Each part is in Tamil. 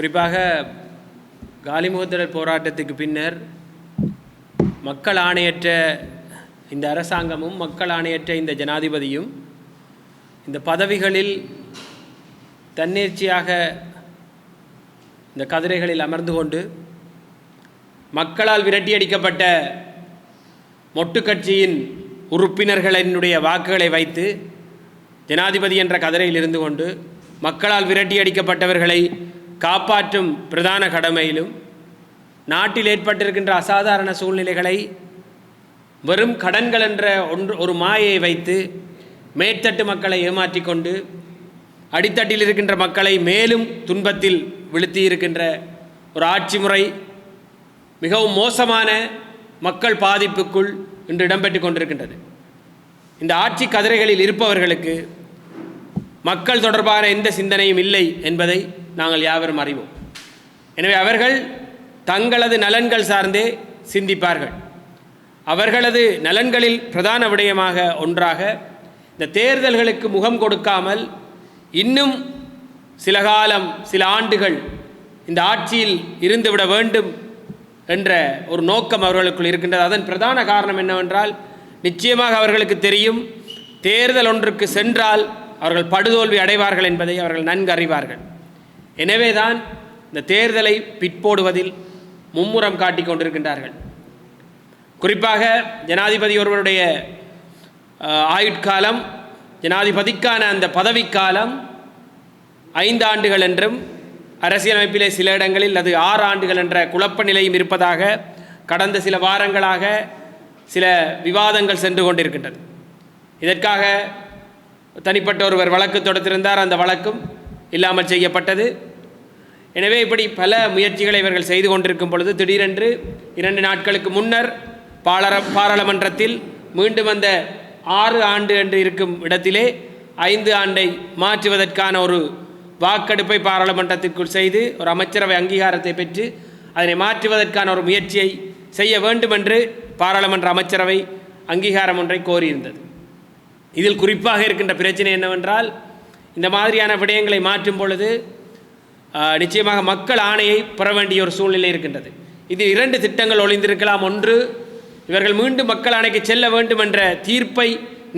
குறிப்பாக காலிமுகத்திடல் போராட்டத்துக்கு பின்னர் மக்கள் ஆணையற்ற இந்த அரசாங்கமும் மக்கள் ஆணையற்ற இந்த ஜனாதிபதியும் இந்த பதவிகளில் தன்னேர்ச்சியாக இந்த கதிரைகளில் அமர்ந்து கொண்டு மக்களால் விரட்டியடிக்கப்பட்ட மொட்டு கட்சியின் உறுப்பினர்களினுடைய வாக்குகளை வைத்து ஜனாதிபதி என்ற கதிரையில் இருந்து கொண்டு மக்களால் விரட்டியடிக்கப்பட்டவர்களை காப்பாற்றும் பிரதான கடமையிலும் நாட்டில் ஏற்பட்டிருக்கின்ற அசாதாரண சூழ்நிலைகளை வெறும் கடன்கள் என்ற ஒன்று ஒரு மாயை வைத்து மேற்தட்டு மக்களை ஏமாற்றி கொண்டு அடித்தட்டில் இருக்கின்ற மக்களை மேலும் துன்பத்தில் விழுத்தி இருக்கின்ற ஒரு ஆட்சி முறை மிகவும் மோசமான மக்கள் பாதிப்புக்குள் இன்று இடம்பெற்று கொண்டிருக்கின்றது. இந்த ஆட்சி கதிரைகளில் இருப்பவர்களுக்கு மக்கள் தொடர்பான எந்த சிந்தனையும் இல்லை என்பதை நாங்கள் யாவரும் அறிவோம். எனவே அவர்கள் தங்களது நலன்கள் சார்ந்தே சிந்திப்பார்கள். அவர்களது நலன்களில் பிரதான விடயமாக ஒன்றாக இந்த தேர்தல்களுக்கு முகம் கொடுக்காமல் இன்னும் சில காலம் சில ஆண்டுகள் இந்த ஆட்சியில் இருந்துவிட வேண்டும் என்ற ஒரு நோக்கம் அவர்களுக்குள் இருக்கின்றது. அதன் பிரதான காரணம் என்னவென்றால் நிச்சயமாக அவர்களுக்கு தெரியும் தேர்தல் ஒன்றுக்கு சென்றால் அவர்கள் படுதோல்வி அடைவார்கள் என்பதை அவர்கள் நன்கு அறிவார்கள். எனவேதான் இந்த தேர்தலை பிற்போடுவதில் மும்முரம் காட்டிக் கொண்டிருக்கின்றார்கள். குறிப்பாக ஜனாதிபதி ஒருவருடைய ஆயுட்காலம் ஜனாதிபதிக்கான அந்த பதவிக்காலம் ஐந்து ஆண்டுகள் என்றும் அரசியலமைப்பிலே சில இடங்களில் அது ஆறு ஆண்டுகள் என்ற குழப்ப நிலையும் இருப்பதாக கடந்த சில வாரங்களாக சில விவாதங்கள் சென்று கொண்டிருக்கின்றது. இதற்காக தனிப்பட்ட ஒருவர் வழக்கு தொடுத்திருந்தார். அந்த வழக்கும் இல்லாமல் செய்யப்பட்டது. எனவே இப்படி பல முயற்சிகளை இவர்கள் செய்து கொண்டிருக்கும் பொழுது திடீரென்று இரண்டு நாட்களுக்கு முன்னர் பாராள பாராளுமன்றத்தில் மீண்டும் அந்த ஆறு ஆண்டு என்று இருக்கும் இடத்திலே ஐந்து ஆண்டை மாற்றுவதற்கான ஒரு வாக்கெடுப்பை பாராளுமன்றத்திற்குள் செய்து ஒரு அமைச்சரவை அங்கீகாரத்தை பெற்று அதனை மாற்றுவதற்கான ஒரு முயற்சியை செய்ய வேண்டும் என்று பாராளுமன்ற அமைச்சரவை அங்கீகாரம் ஒன்றை கோரியிருந்தது. இதில் குறிப்பாக இருக்கின்ற பிரச்சனை என்னவென்றால் இந்த மாதிரியான விடயங்களை மாற்றும் பொழுது நிச்சயமாக மக்கள் ஆணையை பெற வேண்டிய ஒரு சூழ்நிலை இருக்கின்றது. இதில் இரண்டு திட்டங்கள் ஒளிந்திருக்கலாம். ஒன்று இவர்கள் மீண்டும் மக்கள் ஆணைக்கு செல்ல வேண்டும் என்ற தீர்ப்பை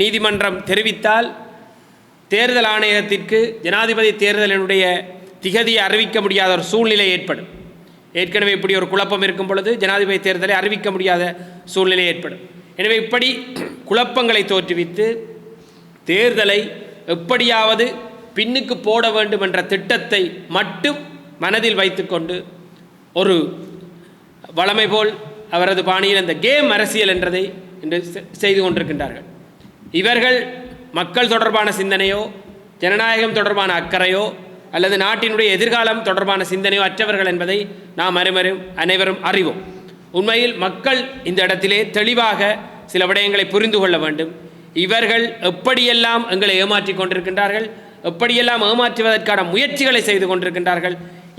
நீதிமன்றம் தெரிவித்தால் தேர்தல் ஆணையத்திற்கு ஜனாதிபதி தேர்தலினுடைய திகதியை அறிவிக்க முடியாத ஒரு சூழ்நிலை ஏற்படும். ஏற்கனவே இப்படி ஒரு குழப்பம் இருக்கும் பொழுது ஜனாதிபதி தேர்தலை அறிவிக்க முடியாத சூழ்நிலை ஏற்படும். எனவே இப்படி குழப்பங்களை தோற்றுவித்து தேர்தலை எப்படியாவது பின்னுக்கு போட வேண்டும் என்ற திட்டத்தை மட்டும் மனதில் வைத்துக்கொண்டு ஒரு வளமை போல் அவரது பாணியில் அந்த கேம் அரசியல் என்றதை என்று செ- செய்து கொண்டிருக்கின்றார்கள். இவர்கள் மக்கள் தொடர்பான சிந்தனையோ ஜனநாயகம் தொடர்பான அக்கறையோ அல்லது நாட்டினுடைய எதிர்காலம் தொடர்பான சிந்தனையோ அற்றவர்கள் என்பதை நாம் அனைவரும் அனைவரும் அறிவோம். உண்மையில் மக்கள் இந்த இடத்திலே தெளிவாக சில விடயங்களை புரிந்து கொள்ள வேண்டும். இவர்கள் எப்படியெல்லாம் எங்களை ஏமாற்றிக் கொண்டிருக்கின்றார்கள் எப்படியெல்லாம் ஏமாற்றுவதற்கான முயற்சிகளை செய்து கொண்டிருக்கின்றார்கள்?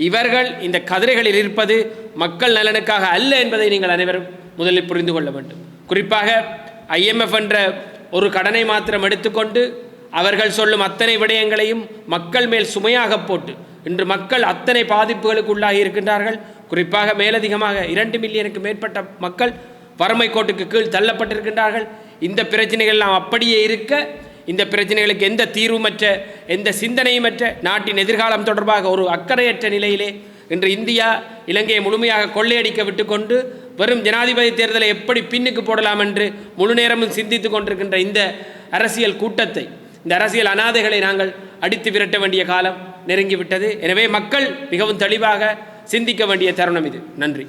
இவர்கள் இந்த கதிரைகளில் இருப்பது மக்கள் நலனுக்காக அல்ல என்பதை நீங்கள் அனைவரும் முதலில் புரிந்து கொள்ள வேண்டும். குறிப்பாக ஐஎம்எஃப் என்ற ஒரு கடனை மாத்திரம் எடுத்துக்கொண்டு அவர்கள் சொல்லும் அத்தனை விடயங்களையும் மக்கள் மேல் சுமையாக போட்டு இன்று மக்கள் அத்தனை பாதிப்புகளுக்கு உள்ளாகி இருக்கின்றார்கள். குறிப்பாக மேலதிகமாக இரண்டு மில்லியனுக்கு மேற்பட்ட மக்கள் வறுமை கோட்டுக்கு கீழ் தள்ளப்பட்டிருக்கின்றார்கள். இந்த பிரச்சனைகள் எல்லாம் அப்படியே இருக்க இந்த பிரச்சனைகளுக்கு எந்த தீர்வுமற்ற எந்த சிந்தனையுமற்ற நாட்டின் எதிர்காலம் தொடர்பாக ஒரு அக்கறையற்ற நிலையிலே இன்று இந்தியா இலங்கையை முழுமையாக கொள்ளையடிக்க விட்டுக்கொண்டு வெறும் ஜனாதிபதி தேர்தலை எப்படி பின்னுக்கு போடலாம் என்று முழு நேரமும் சிந்தித்துக் கொண்டிருக்கின்ற இந்த அரசியல் கூட்டத்தை இந்த அரசியல் அனாதைகளை நாங்கள் அடித்து விரட்ட வேண்டிய காலம் நெருங்கிவிட்டது. எனவே மக்கள் மிகவும் தெளிவாக சிந்திக்க வேண்டிய தருணம் இது. நன்றி.